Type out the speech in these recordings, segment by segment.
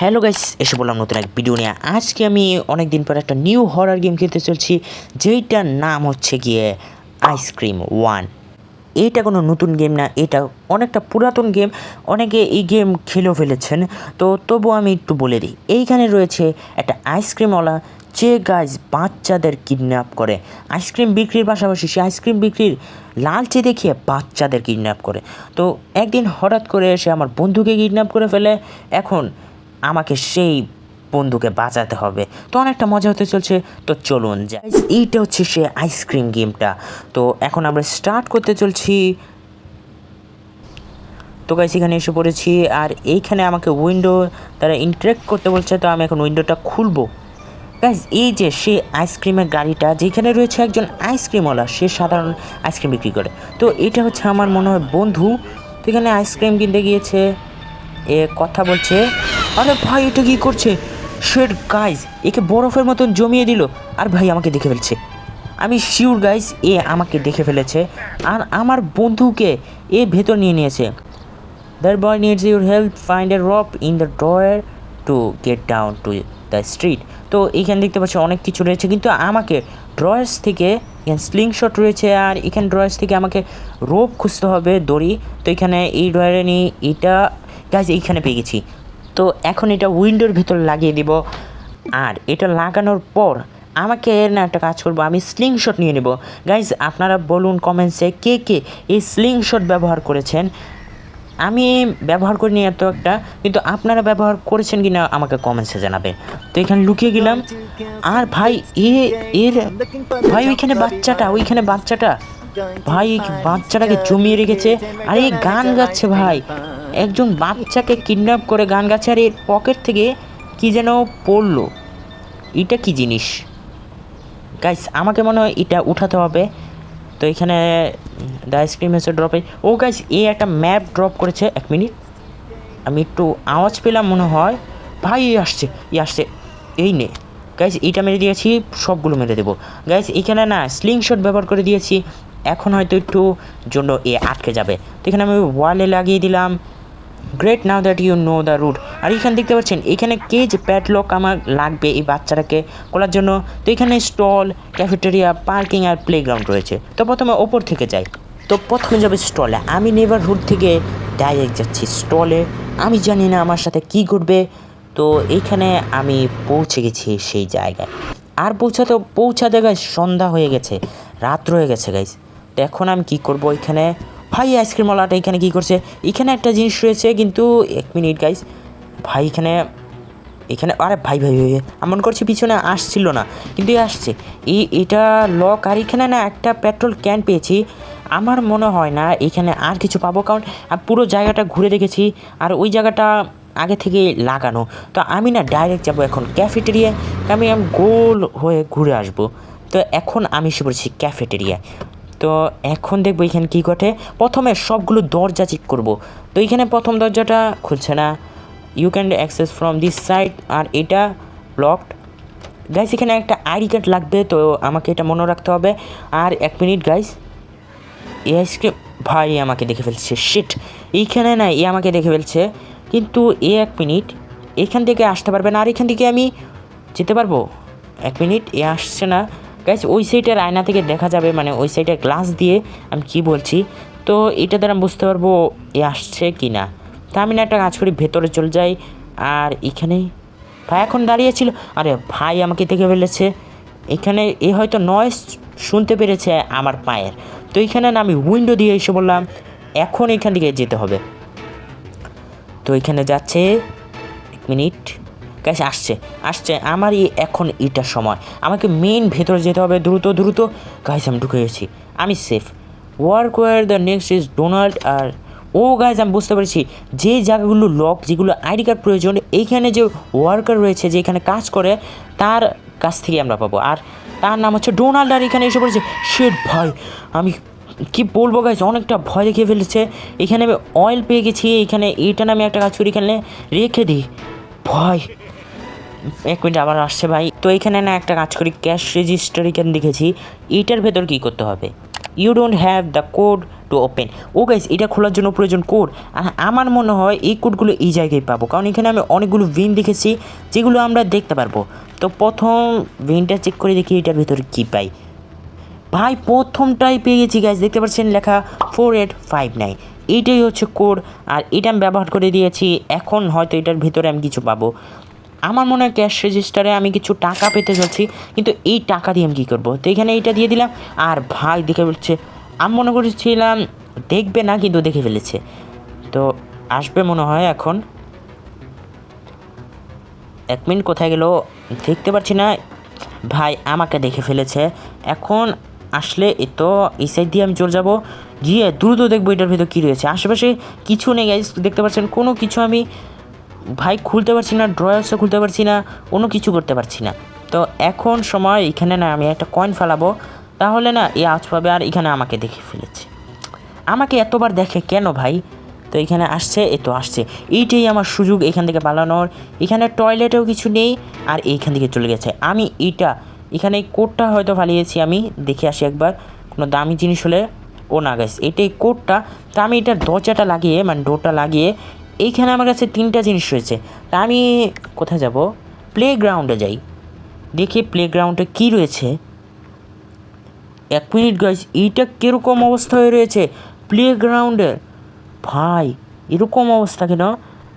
Hello guys, এসে বললাম নতুন এক ভিডিও নিয়ে। আজকে আমি অনেক দিন পর একটা নিউ হরার গেম খেলতে চলছি, যেইটার নাম হচ্ছে গিয়ে আইসক্রিম ওয়ান এইটা কোনো নতুন গেম না, এটা অনেকটা পুরাতন গেম অনেকে এই গেম খেলেও ফেলেছেন। তো তবু আমি একটু বলে দিই, এইখানে রয়েছে একটা আইসক্রিমওয়ালা যে গাছ বাচ্চাদের কিডন্যাপ করে। আইসক্রিম বিক্রির পাশাপাশি সে আইসক্রিম বিক্রির লালচে দেখিয়ে বাচ্চাদের কিডন্যাপ করে। তো একদিন হঠাৎ করে সে আমার বন্ধুকে কিডন্যাপ করে ফেলে। এখন আমাকে সেই বন্ধুকে বাঁচাতে হবে। তো অনেকটা মজা হতে চলছে। তো চলুন যাই। এইটা হচ্ছে সে আইসক্রিম গেমটা তো এখন আমরা স্টার্ট করতে চলছি। তো গাইস এখানে এসে পড়েছি। আর এইখানে আমাকে উইন্ডো তারা ইন্টারেক্ট করতে বলছে। তো আমি এখন উইন্ডোটা খুলবো। গাইজ এই যে সে আইসক্রিমের গাড়িটা, যেখানে রয়েছে একজন আইসক্রিমওয়ালা সে সাধারণ আইসক্রিম বিক্রি করে। তো এটা হচ্ছে আমার মনে হয় বন্ধু। তো এখানে আইসক্রিম কিনতে গিয়েছে। এ কথা বলছে, আরে ভাই, এটা কি করছে? শেড গাইজ একে বরফের মতন জমিয়ে দিল। আর ভাই, আমাকে দেখে ফেলছে। আমি শিওর গাইজ এ আমাকে দেখে ফেলেছে। আর আমার বন্ধুকে এ ভেতর নিয়ে নিয়েছে। That boy needs your help. Find a rope in the drawer to get down to the street তো এইখানে দেখতে পাচ্ছি, অনেক কিছু রয়েছে। কিন্তু আমাকে ড্রয়ার্স থেকে, এখানে স্লিং শট রয়েছে, আর এখানে ড্রয়ার্স থেকে আমাকে রোপ খুঁজতে হবে দড়ি। তো এখানে এই ড্রয়ারে নিয়ে এটা গাছ এইখানে পেয়ে গেছি। তো এখন এটা উইন্ডোর ভিতর লাগিয়ে দিব। আর এটা লাগানোর পর আমাকে এর না একটা কাজ করব, আমি স্লিং শট নিয়ে নেব। গাইজ আপনারা বলুন কমেন্টসে কে কে এই স্লিং শট ব্যবহার করেছেন। আমি ব্যবহার করিনি এত একটা, কিন্তু আপনারা ব্যবহার করেছেন কিনা আমাকে কমেন্টসে জানাবে তো এখানে লুকিয়ে গেলাম। আর ভাই, এ, এর, ভাই, ওইখানে বাচ্চাটা ওইখানে বাচ্চাটা। ভাই, বাচ্চাটাকে জমিয়ে রেখেছে। আর এই গান গাচ্ছে ভাই। একজন বাচ্চাকে কিডন্যাপ করে গান এর পকেট থেকে কি যেন পড়ল। এটা কি জিনিস? গাইস আমাকে মনে হয় এটা উঠাতে হবে। তো এখানে দ্য আইসক্রিম এসে ড্রপে ও গাইস এ একটা ম্যাপ ড্রপ করেছে। এক মিনিট। আমি একটু আওয়াজ পেলাম মনে হয়। ভাই এই আসছে এই আসছে। এই নে। গাইস এইটা মেরে দিয়েছি, সবগুলো মেরে দেবো। গাইস এখানে না স্লিং শট ব্যবহার করে দিয়েছি। এখন হয়তো একটু জন্য এ আটকে যাবে। তো এখানে আমি ওয়ালে লাগিয়ে দিলাম। Great now that you know the route আর এখানে দেখতে পাচ্ছেন, এখানে কেজ প্যাডলক আমার লাগবে এই বাচ্চাটাকে খোলার জন্য। তো এখানে স্টল ক্যাফেটেরিয়া পার্কিং আর প্লেগ্রাউন্ড রয়েছে। তো প্রথমে ওপর থেকে যাই। তো প্রথমে যাবে স্টলে আমি নেবারহুড থেকে ডাইরেক্ট যাচ্ছি স্টলে আমি জানি না আমার সাথে কি ঘটবে। তো এইখানে আমি পৌঁছে গেছি সেই জায়গায়। আর পৌঁছাতে পৌঁছাতে গাইস সন্ধ্যা হয়ে গেছে। রাত হয়ে গেছে গাইস তো এখন আমি কি করব এখানে? ভাই আইসক্রিমওয়ালাটা এখানে কি করছে? এখানে একটা জিনিস রয়েছে, কিন্তু এক মিনিট গাইস ভাই, এখানে এখানে, আরে ভাই ভাই ভাই এমন করছি পিছনে আসছিল না, কিন্তু আসছে। এই, এটা লক আর এখানে না একটা পেট্রোল ক্যান পেয়েছি। আমার মনে হয় না এখানে আর কিছু পাবো, কারণ পুরো জায়গাটা ঘুরে দেখেছি, আর ওই জায়গাটা আগে থেকে লাগানো। তো আমি না ডাইরেক্ট যাব এখন ক্যাফেটেরিয়ায় আমি গোল হয়ে ঘুরে আসব। তো এখন আমি এসে পড়েছি ক্যাফেটেরিয়ায় তো এখন দেখব এখানে কী ঘটে। প্রথমে সবগুলো দরজা চেক করব। তো এখানে প্রথম দরজাটা খুলছে না। You can access from this side আর এটা লকড গাইস এখানে একটা আইডি কার্ড লাগবে, তো আমাকে এটা মনে রাখতে হবে। আর এক মিনিট গাইস এ আইসক্রিম ভাই আমাকে দেখে ফেলছে। শিট এইখানে না, এ আমাকে দেখে ফেলছে। কিন্তু এ এক মিনিট, এখান থেকে আসতে পারবে না। আর এখান থেকে আমি যেতে পারব? এক মিনিট, এ আসছে না। গাইস ওই সাইডের আয়না থেকে দেখা যাবে মানে ওই সাইডের গ্লাস দিয়ে আমি কি বলছি? তো এটা দ্বারা বুঝতে পারব এ আসছে কি না। তা আমি না একটা কাজ করি, ভেতরে চলে যাই। আর এখানে ভাই এখন দাঁড়িয়েছিল আরে ভাই আমাকে দেখে ফেলেছে। এখানে এ হয়তো নয়েস শুনতে পেরেছে আমার পায়ের। তো এইখানে না আমি উইন্ডো দিয়ে এসে বললাম, এখন এখান থেকে যেতে হবে। তো এখানে যাচ্ছে, এক মিনিট গ্যাস আসছে। আসছে আমারই এখন এটার সময়। আমাকে মেন ভেতরে যেতে হবে, দ্রুত দ্রুত। গাইস আমি ঢুকে গেছি। আমি safe work war the next is Donald R O guys আমি বুঝতে পেরেছি। যে জায়গাগুলো লক যেগুলো আইডি কার্ড প্রয়োজন, এইখানে যে ওয়ার্কার রয়েছে, যে এখানে কাজ করে, তার কাছ থেকে আমরা পাবো। আর তার নাম হচ্ছে ডোনাল্ড আর এখানে এসে পড়েছে। শেট ভাই, আমি কি বলব গাইজ অনেকটা ভয় দেখিয়ে ফেলেছে। এখানে আমি অয়েল পেয়ে গেছি, এখানে এইটা নামে একটা কাজ করি, এখানে রেখে দিই। ভয় এক মিনিট আবার আসছে ভাই। তো এখানে না একটা কাজ করি ক্যাশ রেজিস্টার এখানে দেখেছি। এইটার ভেতর কী করতে হবে? You don't have the code to open oh guys এটা খোলার জন্য প্রয়োজন কোড আর আমার মনে হয় এই কোডগুলো এই জায়গায় পাবো। কারণ এখানে আমি অনেকগুলো ভিন দেখেছি, যেগুলো আমরা দেখতে পারব। তো প্রথম ভিনটা চেক করে দেখি এটার ভিতরে কী পাই। ভাই, প্রথমটাই পেয়ে গেছি গাইজ দেখতে পাচ্ছেন লেখা ফোর এইট ফাইভ নাইন এইটাই হচ্ছে কোড আর এটা আমি ব্যবহার করে দিয়েছি, এখন হয়তো এটার ভিতরে আমি কিছু পাবো। আমার মনে হয় ক্যাশ রেজিস্টারে আমি কিছু টাকা পেতে যাচ্ছি কিন্তু এই টাকা দিয়ে আমি কী করব? তো এখানে এইটা দিয়ে দিলাম, আর ভাই দেখে বলছে, আমি মনে করেছিলাম দেখবে না, কিন্তু দেখে ফেলেছে। তো আসবে মনে হয় এখন। এক মিনিট কোথায় গেল? দেখতে পাচ্ছি না। ভাই আমাকে দেখে ফেলেছে। এখন আসলে এ তো এই সাইড দিয়ে আমি চলে যাব। গিয়ে দ্রুত দেখব এটার ভিতর কী রয়েছে। আশেপাশে কিছু নেই গাইজ দেখতে পাচ্ছেন, কোনো কিছু আমি ভাই খুলতে পারছি না ড্রয়ার্সও খুলতে পারছি না কোনো কিছু করতে পারছি না। তো এখন সময়, এখানে না আমি একটা কয়েন ফেলাবো, তাহলে না এ আজ পাবে আর এখানে আমাকে দেখে ফেলেছে। আমাকে এতবার দেখে কেন ভাই? তো এখানে আসছে, এ তো আসছে। এইটাই আমার সুযোগ এখান থেকে পালানোর। এখানে টয়লেটেও কিছু নেই আর এইখান থেকে চলে গেছে। আমি এইটা, এখানে কোডটা হয়তো ফালিয়েছি আমি, দেখে আসি একবার। কোনো দামি জিনিস হলে, ও না গেছে এটাই কোডটা তা আমি এটার দরজাটা লাগিয়ে মানে ডোরটা লাগিয়ে এইখানে আমার কাছে তিনটা জিনিস রয়েছে। তা আমি কোথায় যাব? প্লে গ্রাউন্ডে যাই। দেখি প্লে গ্রাউন্ডে কী রয়েছে। এক মিনিট গাইস এইটা কীরকম অবস্থা হয়ে রয়েছে? প্লে গ্রাউন্ডে ভাই, এরকম অবস্থা কেন?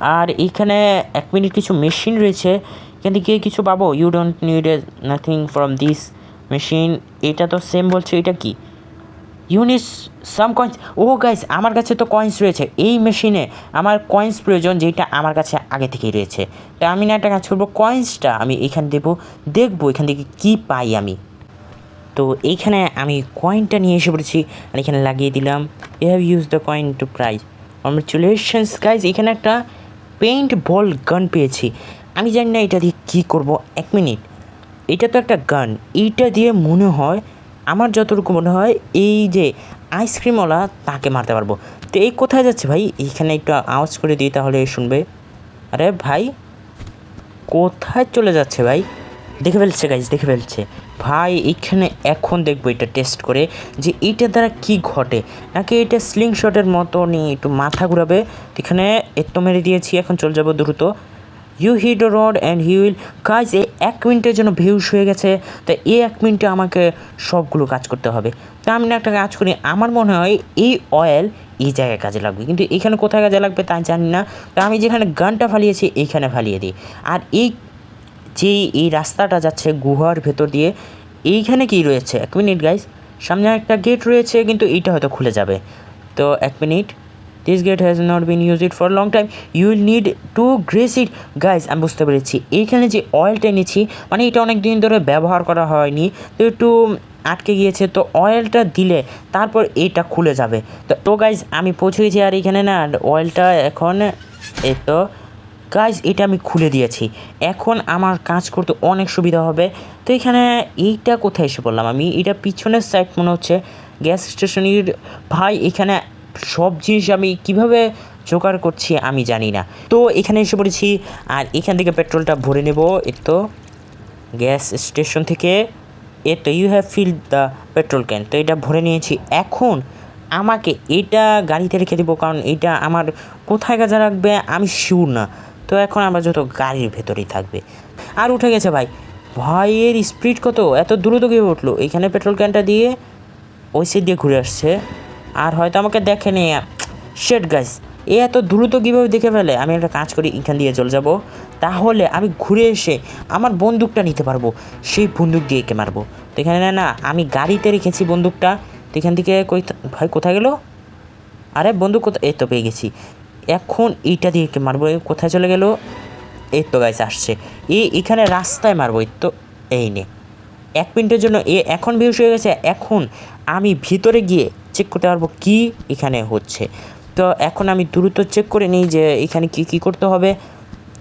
আর এখানে এক মিনিট কিছু মেশিন রয়েছে। এখান থেকে কিছু পাবো? You don't need a nothing from this machine এটা তো সেম বলছে, এটা কি? You need some coins oh guys আমার কাছে তো কয়েন্স রয়েছে। এই মেশিনে আমার কয়েন্স প্রয়োজন যেটা আমার কাছে আগে থেকেই রয়েছে। তা আমি না একটা কাজ করব কয়েন্সটা আমি এখানে দেবো। দেখব এখান থেকে কী পাই আমি। তো এইখানে আমি কয়েনটা নিয়ে এসে পড়েছি আর এখানে লাগিয়ে দিলাম। A have use the coin to prize congratulations guys এখানে একটা পেইন্ট বল গান পেয়েছি। আমি জানি না এটা দিয়ে কী করব। এক মিনিট। এটা তো একটা গান এইটা দিয়ে মনে হয় আমার যতটুকু মনে হয় এই যে আইসক্রিমওয়ালা তাকে মারতে পারব। তো এই কোথায় যাচ্ছে ভাই? এইখানে একটু আওয়াজ করে দিই তাহলে শুনবে। আরে ভাই, কোথায় চলে যাচ্ছে ভাই? দেখে ফেলছে গাইজ দেখে ফেলছে। ভাই, এইখানে এখন দেখব এটা টেস্ট করে যে এইটার দ্বারা কি ঘটে। নাকি এটা স্লিং শটের মতো নিয়ে একটু মাথা ঘুরাবে? এখানে এত্তো মেরে দিয়েছি, এখন চলে যাব দ্রুত। You hit rod and he will কাজ এই এক মিনিটের জন্য ভিউস হয়ে গেছে। তো এই এক মিনিটে আমাকে সবগুলো কাজ করতে হবে। তা আমি না একটা কাজ করি, আমার মনে হয় এই অয়েল এই জায়গায় কাজে লাগবে। কিন্তু এখানে কোথায় কাজে লাগবে তা জানি না। তা আমি যেখানে গানটা ফালিয়েছি এইখানে ফালিয়ে দিই। আর এই যে এই রাস্তাটা যাচ্ছে গুহার ভেতর দিয়ে, এইখানে কি রয়েছে? এক মিনিট গাইস সামনে একটা গেট রয়েছে, কিন্তু এইটা হয়তো খুলে যাবে। তো এক minute. This gate has not been use it for long time you will need to grease it guys আমি বুঝতে পেরেছি। এইখানে যে অয়েলটা এনেছি মানে এটা অনেক দিন ধরে ব্যবহার করা হয়নি। তো একটু আটকে গিয়েছে, তো অয়েলটা দিলে তারপর এটা খুলে যাবে। তো তো গাইজ আমি পৌঁছে গেছি আর এখানে না অয়েলটা এখন এই তো গাইজ এটা আমি খুলে দিয়েছি। এখন আমার কাজ করতে অনেক সুবিধা হবে। তো এখানে এইটা কোথায় এসে পড়লাম আমি? এটা পিছনের সাইড মনে হচ্ছে। গ্যাস স্টেশনের ভাই এখানে সব জিনিস আমি কীভাবে জোগাড় করছি আমি জানি না। তো এখানে এসে পড়েছি, আর এখান থেকে পেট্রোলটা ভরে নেব। এর তো, গ্যাস স্টেশন থেকে। এ তো you have fill the petrol can তো এটা ভরে নিয়েছি। এখন আমাকে এটা গাড়িতে রেখে দেবো, কারণ এটা আমার কোথায় কাজে রাখবে আমি শিওর না। তো এখন আমরা যত গাড়ির ভেতরেই থাকবে। আর উঠে গেছে ভাই। ভাইয়ের স্পিড কত? এত দ্রুত গিয়ে উঠল। এখানে পেট্রোল ক্যানটা দিয়ে ওই সাইড দিয়ে ঘুরে আসছে। আর হয়তো আমাকে দেখেনি। শেট গাইস এ এত দ্রুত কীভাবে দেখে ফেলে? আমি একটা কাজ করি, এখান দিয়ে চলে যাব। তাহলে আমি ঘুরে এসে আমার বন্দুকটা নিতে পারব। সেই বন্দুক দিয়ে একে মারবো। তো এখানে না না, আমি গাড়িতে রেখেছি বন্দুকটা। তো এখান থেকে কই ভাই, কোথায় গেলো? আরে, বন্দুক কোথায়? এই তো পেয়ে গেছি। এখন এইটা দিয়ে একে মারবো। কোথায় চলে গেলো? এই তো গাইস আসছে। এ এখানে রাস্তায় মারবো। এই তো, এই নে। এক মিনিটের জন্য এ এখন ভিউস হয়ে গেছে। এখন আমি ভিতরে গিয়ে চেক করতে পারব কি এখানে হচ্ছে। তো এখন আমি দ্রুত চেক করে নিই যে এখানে কি কি করতে হবে।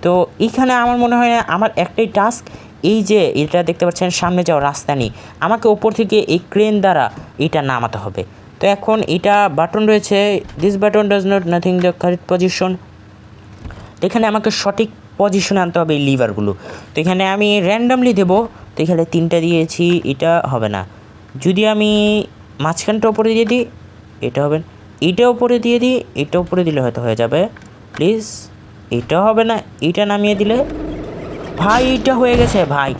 তো এখানে আমার মনে হয় না, আমার একটাই টাস্ক এই যে এটা দেখতে পাচ্ছেন সামনে যাওয়ার রাস্তা নেই। আমাকে ওপর থেকে এই ক্রেন দ্বারা এটা নামাতে হবে। তো এখন এটা বাটন রয়েছে this button does not nothing the correct position এখানে আমাকে সঠিক পজিশনে আনতে হবে এই লিভারগুলো তো এখানে আমি র্যান্ডামলি দেবো, তো এখানে তিনটা দিয়েছি, এটা হবে না। যদি আমি মাঝখানটা ওপরে দিয়ে দিই, এটা হবে এটা ওপরে দিয়ে দিই, এটা উপরে দিলে হয়তো হয়ে যাবে। প্লিজ, এটা হবে না, এটা নামিয়ে দিলে। ভাই, এটা হয়ে গেছে, ভাই।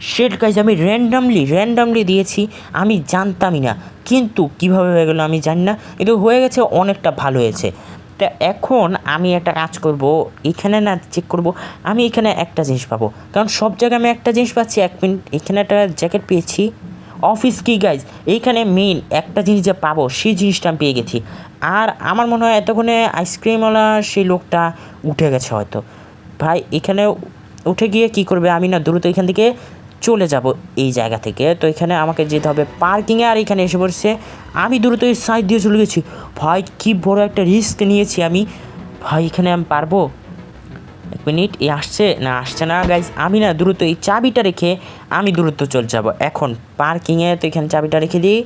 শেট গাইজ আমি র্যান্ডামলি র্যান্ডামলি দিয়েছি, আমি জানতামই না। কিন্তু কীভাবে হয়ে গেলো আমি জানি না, কিন্তু হয়ে গেছে, অনেকটা ভালো হয়েছে। তা এখন আমি একটা কাজ করব, এখানে না চেক করব, আমি এখানে একটা জিনিস পাবো। কারণ সব জায়গায় আমি একটা জিনিস পাচ্ছি, এক মিনিট, এখানে একটা জ্যাকেট পেয়েছি। অফিস কি গাইজ এইখানে মেইন একটা জিনিস যে পাবো, সেই জিনিসটা আমি পেয়ে গেছি। আর আমার মনে হয় এতক্ষণে আইসক্রিমওয়ালা সেই লোকটা উঠে গেছে হয়তো। ভাই, এখানে উঠে গিয়ে কি করবে? আমি না দ্রুত এখান থেকে চলে যাব এই জায়গা থেকে। তো এখানে আমাকে যেতে হবে পার্কিংয়ে আর এখানে এসে পড়ছে আমি দ্রুত এই সাইড দিয়ে চলে গেছি। ভাই, কি বড় একটা রিস্ক নিয়েছি আমি। ভাই, এখানে আমি পারব? এক মিনিট, এ আসছে না আসছে না? গাইজ আমি না দ্রুত এই চাবিটা রেখে আমি দ্রুত চলে যাব। এখন পার্কিংয়ে তো এখানে চাবিটা রেখে দিই।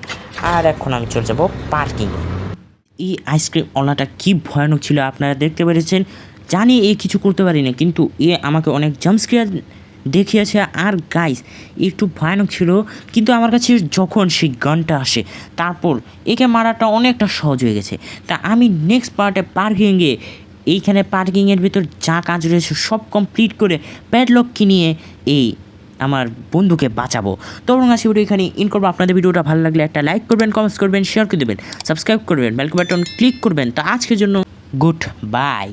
আর এখন আমি চলে যাব পার্কিংয়ে এই আইসক্রিম ওলাটা কি ভয়ানক ছিল, আপনারা দেখতে পেরেছেন? জানি এ কিছু করতে পারি না কিন্তু এ আমাকে অনেক জাম্পস্কেয়ার দেখিয়েছে। আর গাইস একটু ভয়ানক ছিল, কিন্তু আমার কাছে যখন সেই গানটা আসে, তারপর একে মারাটা অনেকটা সহজ হয়ে গেছে। তা আমি নেক্সট পার্টে পার্কিংয়ে এইখানে পার্কিংয়ের ভিতর যা কাজ রয়েছে সব কমপ্লিট করে প্যাডলক কিনিয়ে এই আমার বন্ধুকে বাঁচাবো। তো বরং আজকে ভিডিও এখানে ইন করব। আপনাদের ভিডিওটা ভালো লাগলে একটা লাইক করবেন কমেন্টস করবেন শেয়ার করে দেবেন সাবস্ক্রাইব করবেন বেলকে বাটন ক্লিক করবেন। তো আজকের জন্য গুড বাই